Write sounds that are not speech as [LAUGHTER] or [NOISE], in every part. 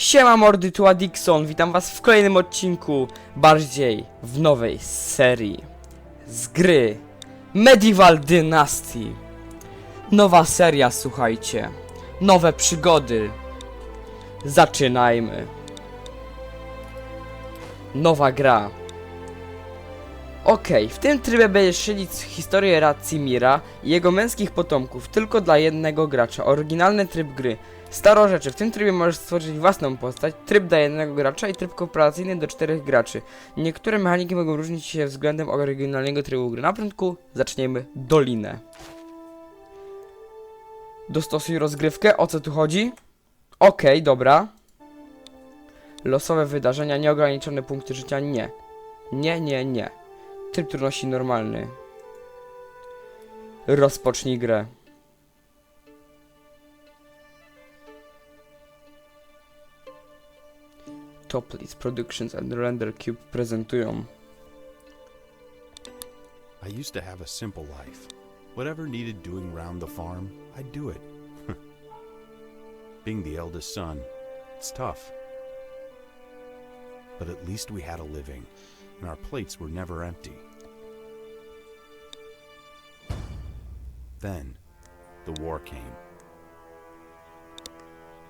Siema mordy, tu Adixon, witam was w kolejnym odcinku, bardziej w nowej serii z gry Medieval Dynasty. Nowa seria, słuchajcie, nowe przygody. Zaczynajmy. Nowa gra. Okej, w tym trybie będziesz śledzić historię Racimira i jego męskich potomków tylko dla jednego gracza. Oryginalny tryb gry. Staro rzeczy. W tym trybie możesz stworzyć własną postać, tryb dla jednego gracza i tryb kooperacyjny do czterech graczy. Niektóre mechaniki mogą różnić się względem oryginalnego trybu gry. Na początku zaczniemy dolinę. Dostosuj rozgrywkę. O co tu chodzi? Okej, dobra. Losowe wydarzenia, nieograniczone punkty życia, nie. Nie, nie, nie. Tryb trudności normalny. Rozpocznij grę. Toplitz Productions and Render Cube prezentują. I used to have a simple life. Whatever needed doing round the farm, I'd do it. [LAUGHS] Being the eldest son, it's tough. But at least we had a living, and our plates were never empty. Then, the war came.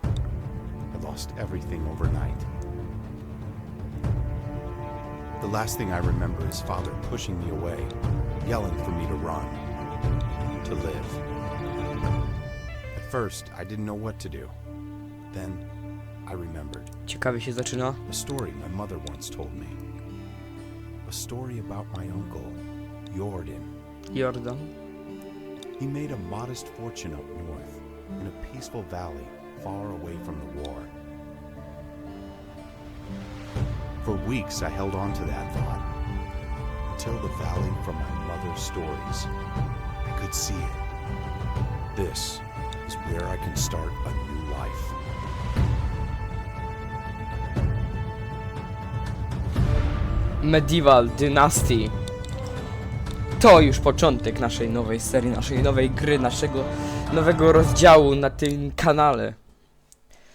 I lost everything overnight. The last thing I remember is father pushing me away, yelling for me to run, to live. At first, I didn't know what to do. Then, I remembered Ciekawie się zaczyna. a story my mother once told me. A story about my uncle, Jordan. Jordan. He made a modest fortune up north, in a peaceful valley far away from the war. For weeks, I held on to that thought, until the valley from my mother's stories. I could see it. This is where I can start a new life. Medieval Dynasty. To już początek naszej nowej serii, naszej nowej gry, naszego nowego rozdziału na tym kanale.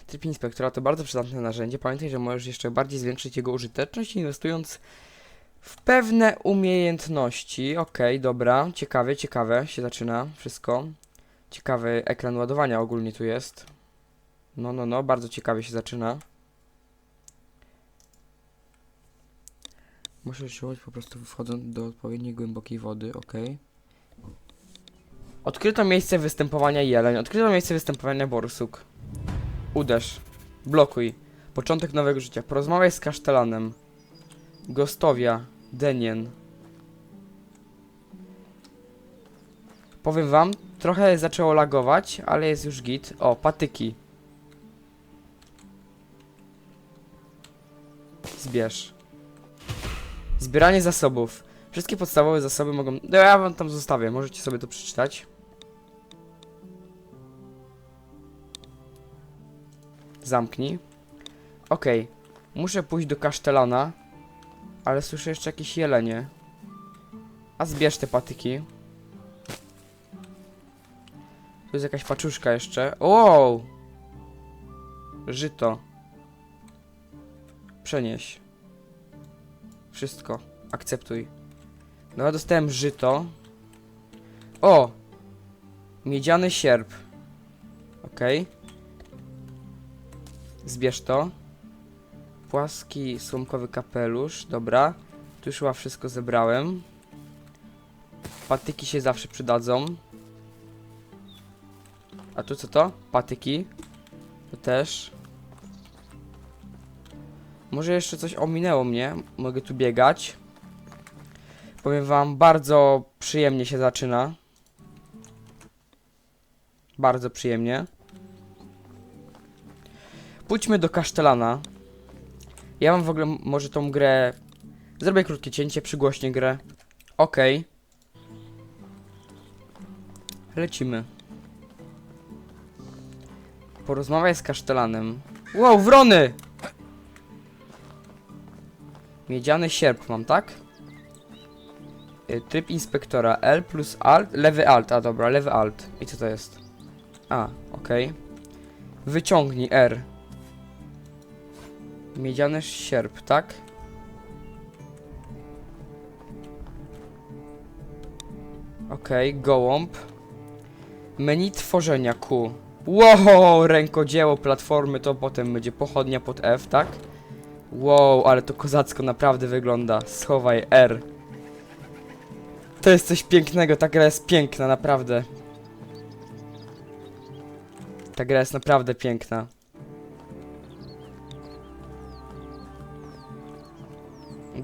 Tryb inspektora to bardzo przydatne narzędzie. Pamiętaj, że możesz jeszcze bardziej zwiększyć jego użyteczność inwestując w pewne umiejętności. Okej, dobra, ciekawe, ciekawe się zaczyna wszystko. Ciekawy ekran ładowania ogólnie tu jest. No, no, no, bardzo ciekawie się zaczyna. Muszę czuwać po prostu wchodząc do odpowiedniej głębokiej wody, ok. Odkryto miejsce występowania jeleń, odkryto miejsce występowania borsuk. Uderz. Blokuj. Początek nowego życia. Porozmawiaj z kasztelanem. Gostowia. Denien. Powiem wam, trochę zaczęło lagować, ale jest już git. O, patyki. Zbierz. Zbieranie zasobów. Wszystkie podstawowe zasoby mogą... No ja wam tam zostawię, możecie sobie to przeczytać. Zamknij. Okej. Muszę pójść do kasztelana. Ale słyszę jeszcze jakieś jelenie. A zbierz te patyki. Tu jest jakaś paczuszka jeszcze. Wow! Żyto. Przenieś. Wszystko. Akceptuj. No ja dostałem żyto. O! Miedziany sierp. Okej. Zbierz to. Płaski słomkowy kapelusz. Dobra. Tu już chyba wszystko zebrałem. Patyki się zawsze przydadzą. A tu co to? Patyki. To też. Może jeszcze coś ominęło mnie. Mogę tu biegać. Powiem wam, bardzo przyjemnie się zaczyna. Bardzo przyjemnie. Pójdźmy do kasztelana. Ja mam w ogóle może tą grę... Zrobię krótkie cięcie, przygłośnie grę. Okej. Lecimy. Porozmawiaj z kasztelanem. Wow, wrony! Miedziany sierp mam, tak? Y, Tryb inspektora L plus Alt, lewy Alt, a dobra, lewy Alt. I co to jest? A, okej. Wyciągnij R. Miedziany sierp, tak? Okej, gołąb. Menu tworzenia Q. Wow, rękodzieło platformy to potem będzie pochodnia pod F, tak? Wow, ale to kozacko naprawdę wygląda. Schowaj R. To jest coś pięknego, ta gra jest piękna, naprawdę. Ta gra jest naprawdę piękna.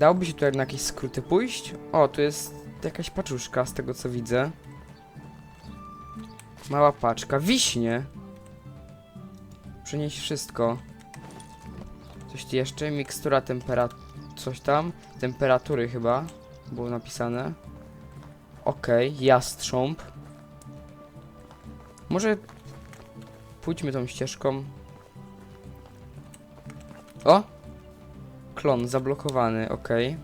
Dałoby się tutaj na jakieś skróty pójść? O, tu jest jakaś paczuszka z tego co widzę. Mała paczka. Wiśnie! Przynieś wszystko. Coś jeszcze? Mikstura temperat... Coś tam? Temperatury chyba. Było napisane. Okej, jastrząb. Może... Pójdźmy tą ścieżką. O! Klon zablokowany, okej.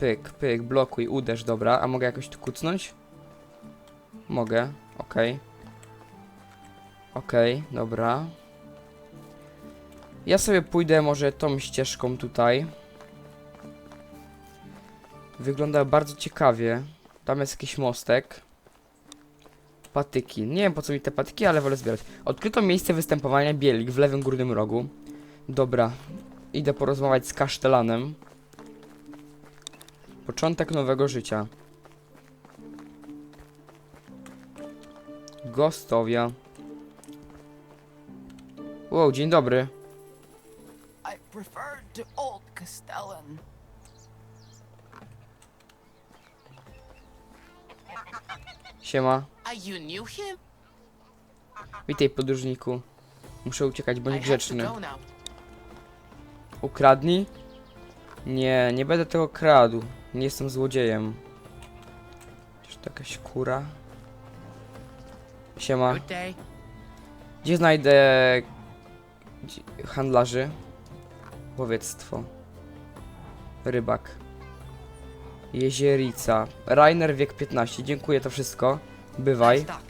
Pyk, pyk, blokuj, uderz, dobra. A mogę jakoś tu kucnąć? Mogę, okej. Okej, dobra. Ja sobie pójdę może tą ścieżką tutaj. Wygląda bardzo ciekawie. Tam jest jakiś mostek. Patyki. Nie wiem po co mi te patyki, ale wolę zbierać. Odkryto miejsce występowania bielik w lewym górnym rogu. Dobra. Idę porozmawiać z kasztelanem. Początek nowego życia. Gostowia. Wow, dzień dobry. I prefer to Old Castellan. Siema. Are you knew him? Witaj podróżniku. Muszę uciekać, bądź grzeczny. Ukradnij? Nie, nie będę tego kradł. Nie jestem złodziejem. Czy to jakaś kura? Siema. Gdzie znajdę handlarzy? Łowiectwo. Rybak. Jezierica. Rainer wiek 15. Dziękuję to wszystko. Bywaj. Nice talk.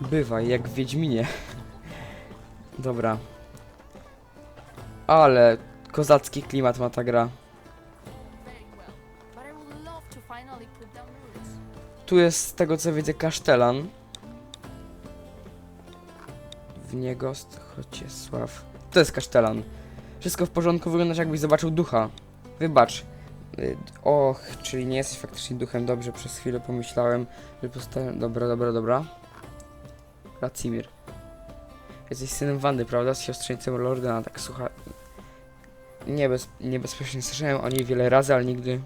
Bywaj, jak w Wiedźminie. [LAUGHS] Dobra. Ale kozacki klimat ma ta gra. Tu jest z tego co widzę kasztelan. W niegost Chociesław. To jest kasztelan. Wszystko w porządku, wyglądasz jakbyś zobaczył ducha. Wybacz. Y, Och, czyli nie jesteś faktycznie duchem. Dobrze, przez chwilę pomyślałem, że postałem... Dobra, dobra, dobra. Racimir. Jesteś synem Wandy, prawda? Z siostrzeńcem Lordena, tak słucha... Niebez... Niebezpiecznie słyszałem o niej wiele razy, ale nigdy...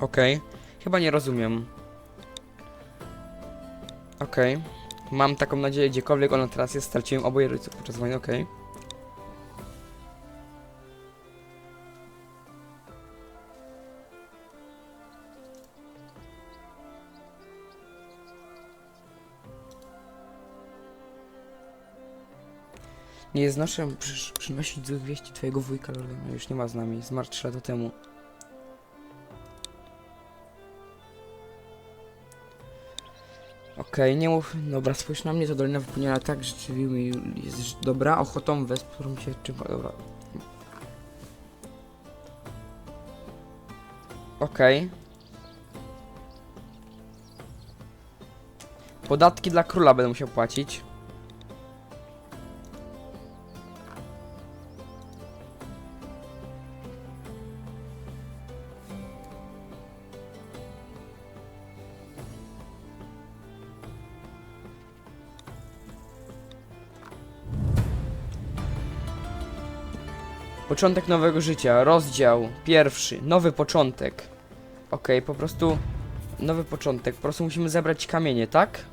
Okej. Chyba nie rozumiem. Okej. Mam taką nadzieję, gdziekolwiek ona teraz jest, straciłem oboje rodziców podczas wojny, okej. Nie znoszę przy, przynosić złych wieści twojego wujka, ale już nie ma z nami, zmarł 3 lata temu. Okej, nie mów. Dobra, spójrz na mnie, to dolina wypełniona tak, mi jest dobra. Ochotą wesprą się czym. Dobra. Okej. Podatki dla króla będę musiał płacić. Początek nowego życia, rozdział pierwszy, nowy początek. Okej, po prostu nowy początek. Po prostu musimy zebrać kamienie, tak?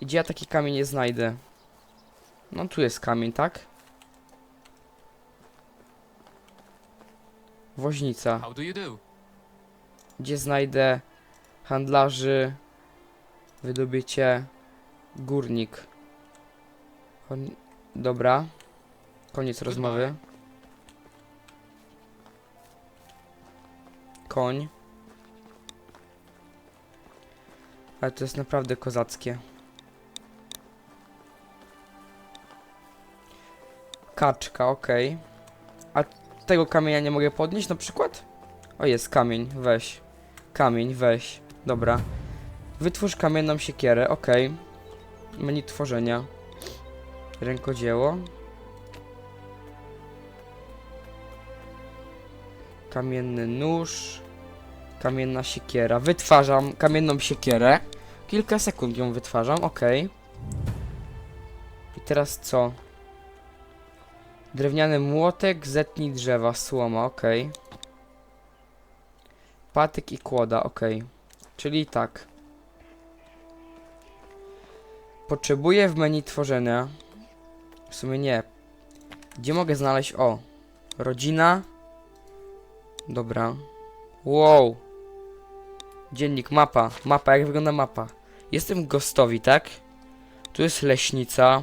I Gdzie ja taki kamień nie znajdę? No tu jest kamień, tak? Woźnica. Gdzie znajdę handlarzy, wydobycie, górnik. Dobra. Koniec rozmowy. Koń. Ale to jest naprawdę kozackie. Kaczka, okej. A tego kamienia nie mogę podnieść na przykład? O, jest kamień, weź. Kamień, weź. Dobra. Wytwórz kamienną siekierę, okej. Menu tworzenia. Rękodzieło. Kamienny nóż. Kamienna siekiera. Wytwarzam kamienną siekierę. Kilka sekund ją wytwarzam, ok. I teraz co? Drewniany młotek, zetnij drzewa, słoma, ok. Patyk i kłoda, ok. Czyli tak. Potrzebuję w menu tworzenia. W sumie nie. Gdzie mogę znaleźć? O. Rodzina. Dobra. Wow. Dziennik, mapa. Mapa, jak wygląda mapa? Jestem Gostowi, tak? Tu jest leśnica.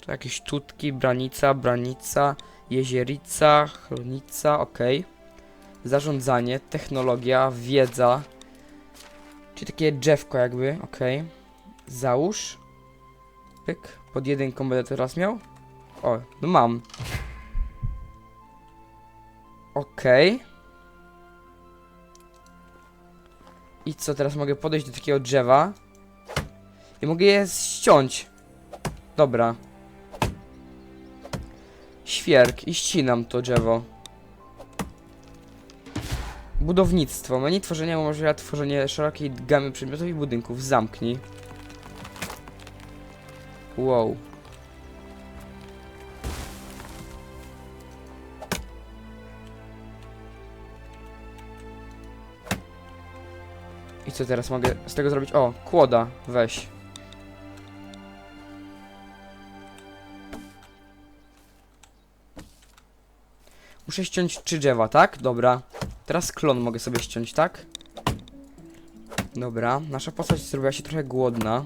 Tu jakieś tutki, branica, branica, jezierica, chronica, ok. Zarządzanie, technologia, wiedza. Czyli takie drzewko jakby, ok. Załóż. Pyk. Pod jedynką będę teraz miał. O, no mam. Okej. I co, teraz mogę podejść do takiego drzewa. I mogę je ściąć. Dobra. Świerk i ścinam to drzewo. Budownictwo. Menu tworzenia umożliwia tworzenie szerokiej gamy przedmiotów i budynków. Zamknij. Wow. I co teraz mogę z tego zrobić? O, kłoda, weź. Muszę ściąć trzy drzewa, tak? Dobra. Teraz klon mogę sobie ściąć, tak? Dobra, nasza postać zrobiła się trochę głodna.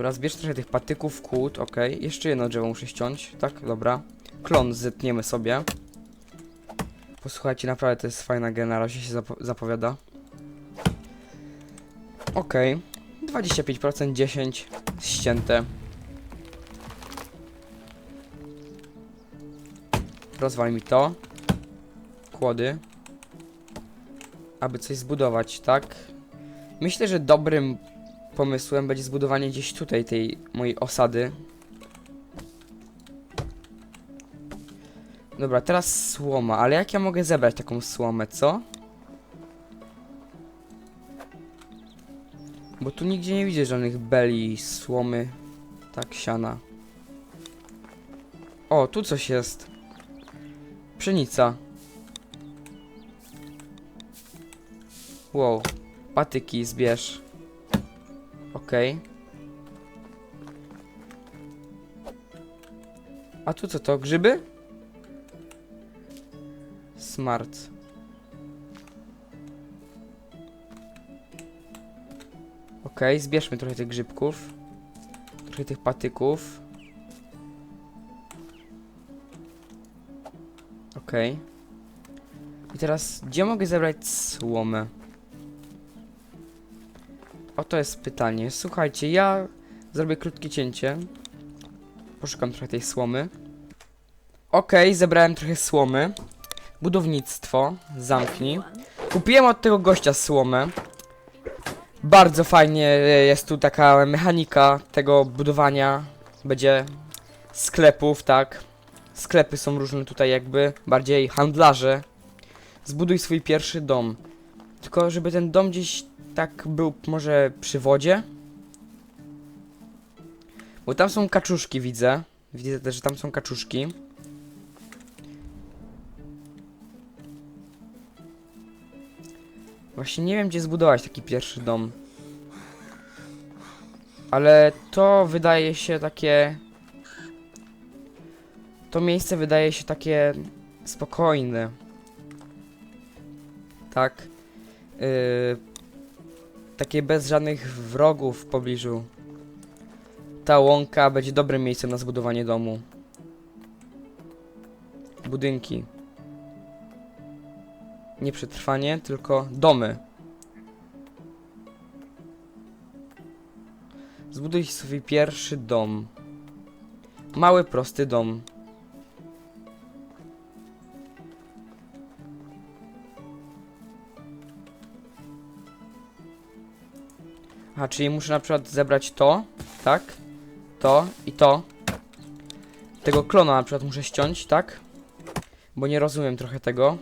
Dobra, zbierz trochę tych patyków, kłód, ok. Jeszcze jedno drzewo muszę ściąć, tak? Dobra. Klon zetniemy sobie. Posłuchajcie, naprawdę to jest fajna gra, na razie się zapo zapowiada. Ok. 25%, 10 ścięte. Rozwal mi to. Kłody. Aby coś zbudować, tak? Myślę, że dobrym pomysłem będzie zbudowanie gdzieś tutaj tej mojej osady. Dobra, teraz słoma, ale jak ja mogę zebrać taką słomę, co? Bo tu nigdzie nie widzę żadnych beli, słomy, tak, siana. O, tu coś jest. Pszenica. Wow. Patyki zbierz. Okej. A tu co to? Grzyby? Smart. Okej, zbierzmy trochę tych grzybków. Trochę tych patyków. Okej. I teraz, gdzie mogę zebrać słomę? Oto jest pytanie. Słuchajcie, ja zrobię krótkie cięcie. Poszukam trochę tej słomy. Okej, zebrałem trochę słomy. Budownictwo. Zamknij. Kupiłem od tego gościa słomę. Bardzo fajnie e, jest tu taka mechanika tego budowania. Będzie sklepów, tak. Sklepy są różne tutaj jakby, bardziej handlarze. Zbuduj swój pierwszy dom. Tylko żeby ten dom gdzieś tak był może przy wodzie. Bo tam są kaczuszki, widzę. Widzę też, że tam są kaczuszki. Właśnie nie wiem, gdzie zbudować taki pierwszy dom. Ale to wydaje się takie... To miejsce wydaje się takie spokojne. Tak. Yy, takie bez żadnych wrogów w pobliżu. ta łąka będzie dobrym miejscem na zbudowanie domu. Budynki. Nie przetrwanie, tylko domy. Zbuduj swój pierwszy dom. Mały, prosty dom. A, czyli muszę na przykład zebrać to, tak? To i to. Tego klona na przykład muszę ściąć, tak? Bo nie rozumiem trochę tego.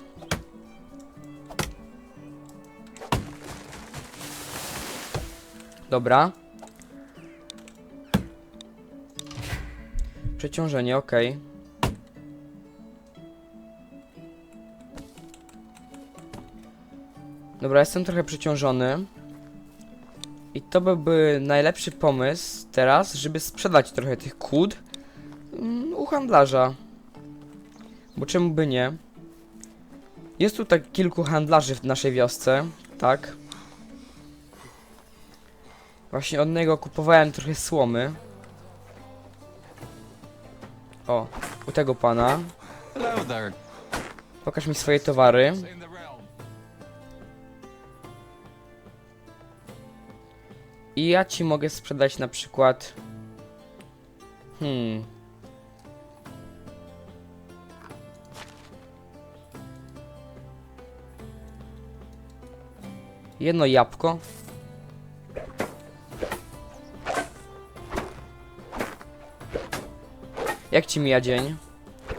Dobra. Przeciążenie, ok. Dobra, jestem trochę przeciążony. I to byłby najlepszy pomysł teraz, żeby sprzedać trochę tych kłód mm, u handlarza. Bo czemu by nie? Jest tu tak kilku handlarzy w naszej wiosce, tak? Właśnie od niego kupowałem trochę słomy. O, u tego pana. Pokaż mi swoje towary. I ja ci mogę sprzedać na przykład. Hmm. Jedno jabłko. Jak ci mija dzień?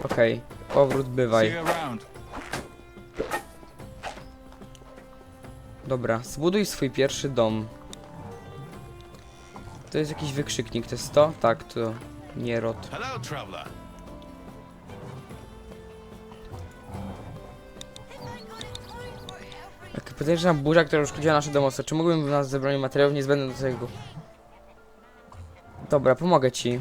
Okej, powrót See bywaj. Dobra, zbuduj swój pierwszy dom. To jest jakiś wykrzyknik, to jest to? Tak, to nie rot. Hello, traveler. Jak podejrzewam burza, która uszkodziła nasze domostwo. Czy mógłbym w nas zebrać materiałów niezbędnych do tego? Dobra, pomogę ci.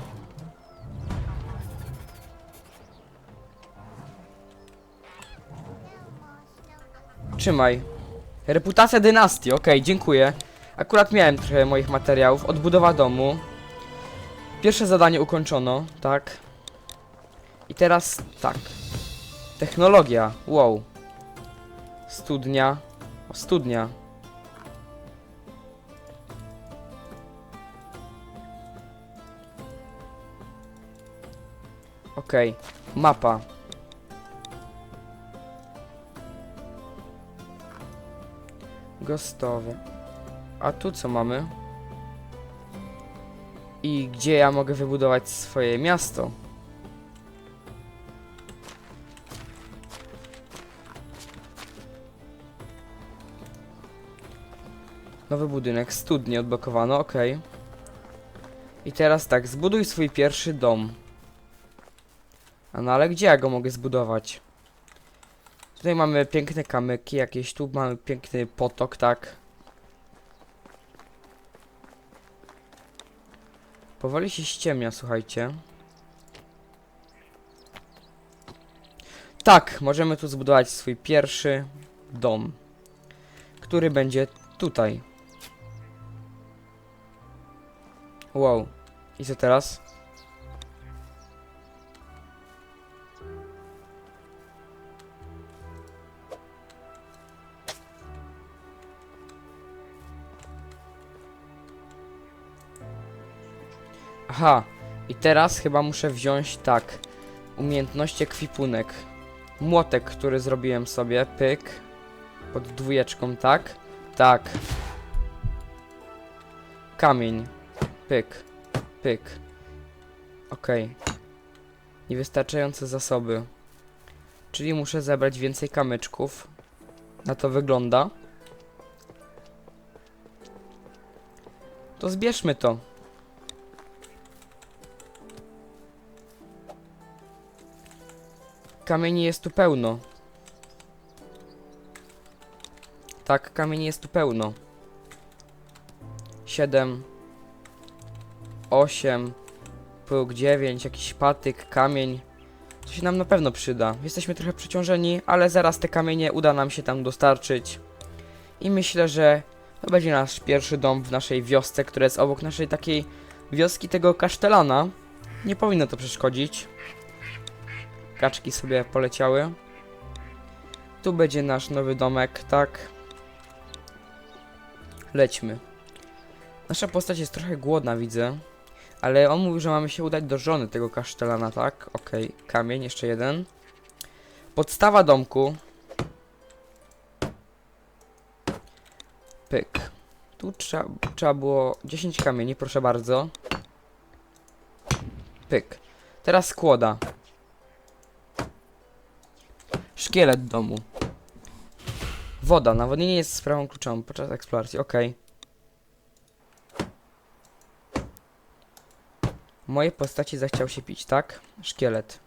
Trzymaj. Reputacja dynastii, okej, dziękuję. Akurat miałem trochę moich materiałów. Odbudowa domu. Pierwsze zadanie ukończono, tak. I teraz tak. Technologia, wow. Studnia. O, studnia. Okej, mapa. Gostowy. A tu co mamy? I gdzie ja mogę wybudować swoje miasto? Nowy budynek, studnie odblokowano, ok. I teraz tak, zbuduj swój pierwszy dom. A no ale gdzie ja go mogę zbudować? Tutaj mamy piękne kamyki jakieś, tu mamy piękny potok, tak. Powoli się ściemnia, słuchajcie. Tak, możemy tu zbudować swój pierwszy dom, który będzie tutaj. Wow. I co teraz? Aha. I teraz chyba muszę wziąć tak. Umiejętności ekwipunek. Młotek, który zrobiłem sobie. Pyk. Pod dwójeczką, tak? Tak. Kamień. Pyk. Pyk. Okej. Niewystarczające zasoby. Czyli muszę zebrać więcej kamyczków. Na to wygląda. To zbierzmy to. Kamieni jest tu pełno. Tak, kamieni jest tu pełno. 7 8 próg 9, jakiś patyk, kamień. To się nam na pewno przyda. Jesteśmy trochę przeciążeni, ale zaraz te kamienie uda nam się tam dostarczyć. I myślę, że to będzie nasz pierwszy dom w naszej wiosce, która jest obok naszej takiej wioski tego kasztelana. Nie powinno to przeszkodzić. Kaczki sobie poleciały. Tu będzie nasz nowy domek, tak. Lećmy. Nasza postać jest trochę głodna, widzę. Ale on mówił, że mamy się udać do żony tego kasztelana, tak? Okej, kamień, jeszcze jeden. Podstawa domku. Pyk. Tu trzeba, trzeba było 10 kamieni, proszę bardzo. Pyk. Teraz skłoda. Szkielet domu. Woda. Nawodnienie jest sprawą kluczową podczas eksploracji. Okej. Mojej postaci zachciał się pić, tak? Szkielet.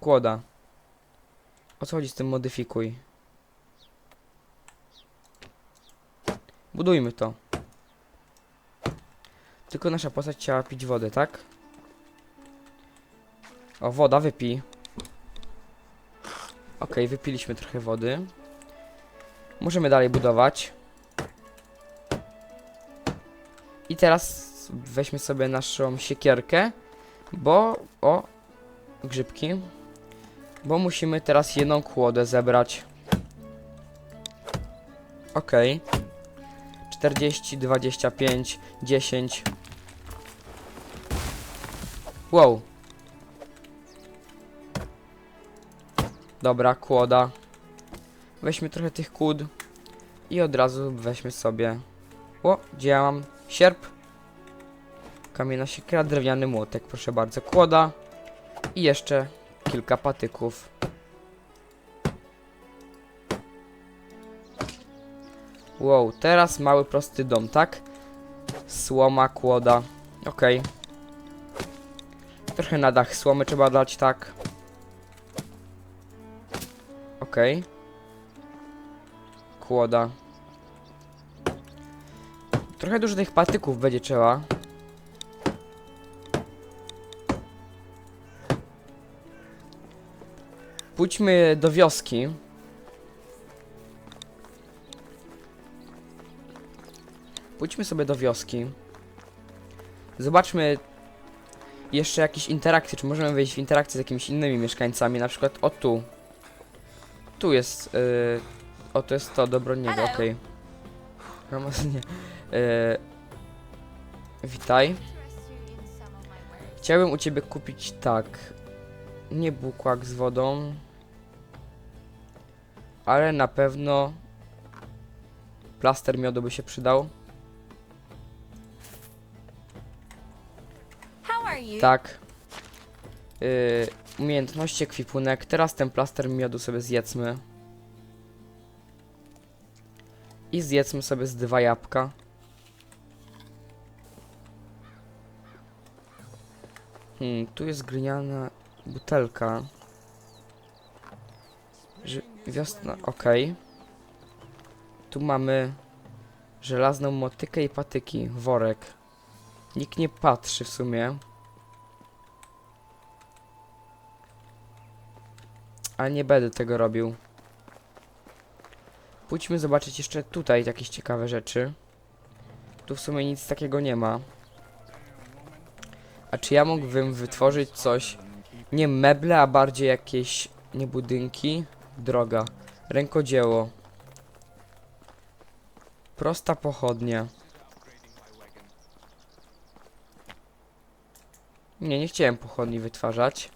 Kłoda. O co chodzi z tym modyfikuj? Budujmy to. Tylko nasza postać chciała pić wodę, tak? O, woda, wypij. Okej, wypiliśmy trochę wody. Możemy dalej budować. I teraz weźmy sobie naszą siekierkę, bo... O! Grzybki. Bo musimy teraz jedną kłodę zebrać. Okej. 40, 25, 10. Wow. Dobra, kłoda. Weźmy trochę tych kłód. I od razu weźmy sobie... O, gdzie ja mam? Sierp. Kamienna siekra, drewniany młotek, proszę bardzo. Kłoda. I jeszcze kilka patyków. Wow, teraz mały prosty dom, tak? Słoma, kłoda. Okej. Trochę na dach słomy trzeba dać, tak? Okej. Kłoda. Trochę dużo tych patyków będzie trzeba. Pójdźmy do wioski. Pójdźmy sobie do wioski. Zobaczmy jeszcze jakieś interakcje, czy możemy wejść w interakcję z jakimiś innymi mieszkańcami, na przykład o tu. Tu jest, yy, o to jest to Dobroniego, Hello. okej. Okay. nie. Yy, witaj. Chciałbym u ciebie kupić tak. Nie bukłak z wodą. Ale na pewno plaster miodu by się przydał. Tak. Yy, umiejętności, ekwipunek. Teraz ten plaster miodu sobie zjedzmy. I zjedzmy sobie z dwa jabłka. Hmm, tu jest gliniana butelka. Że wiosna, okej. Tu mamy żelazną motykę i patyki, worek. Nikt nie patrzy w sumie. Ale nie będę tego robił. Pójdźmy zobaczyć jeszcze tutaj jakieś ciekawe rzeczy. Tu w sumie nic takiego nie ma. A czy ja mógłbym wytworzyć coś, nie meble, a bardziej jakieś, nie budynki, droga, rękodzieło. Prosta pochodnia. Nie, nie chciałem pochodni wytwarzać.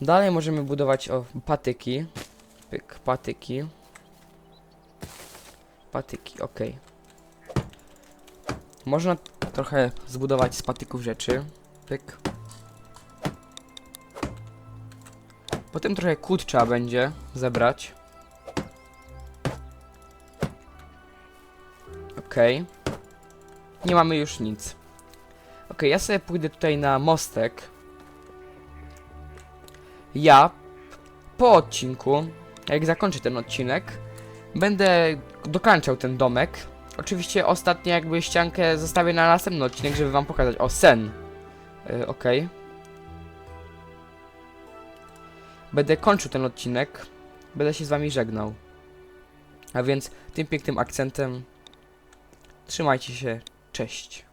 Dalej możemy budować o patyki. Pyk, patyki. Patyki, ok. Można trochę zbudować z patyków rzeczy. Pyk. Potem trochę kłód trzeba będzie zebrać. Okej. Nie mamy już nic. Okej, ja sobie pójdę tutaj na mostek. Ja po odcinku, jak zakończę ten odcinek, będę dokańczał ten domek. Oczywiście ostatnie jakby ściankę zostawię na następny odcinek, żeby wam pokazać. O, sen. Yy, Okej. Będę kończył ten odcinek. Będę się z wami żegnał. A więc tym pięknym akcentem trzymajcie się. Cześć.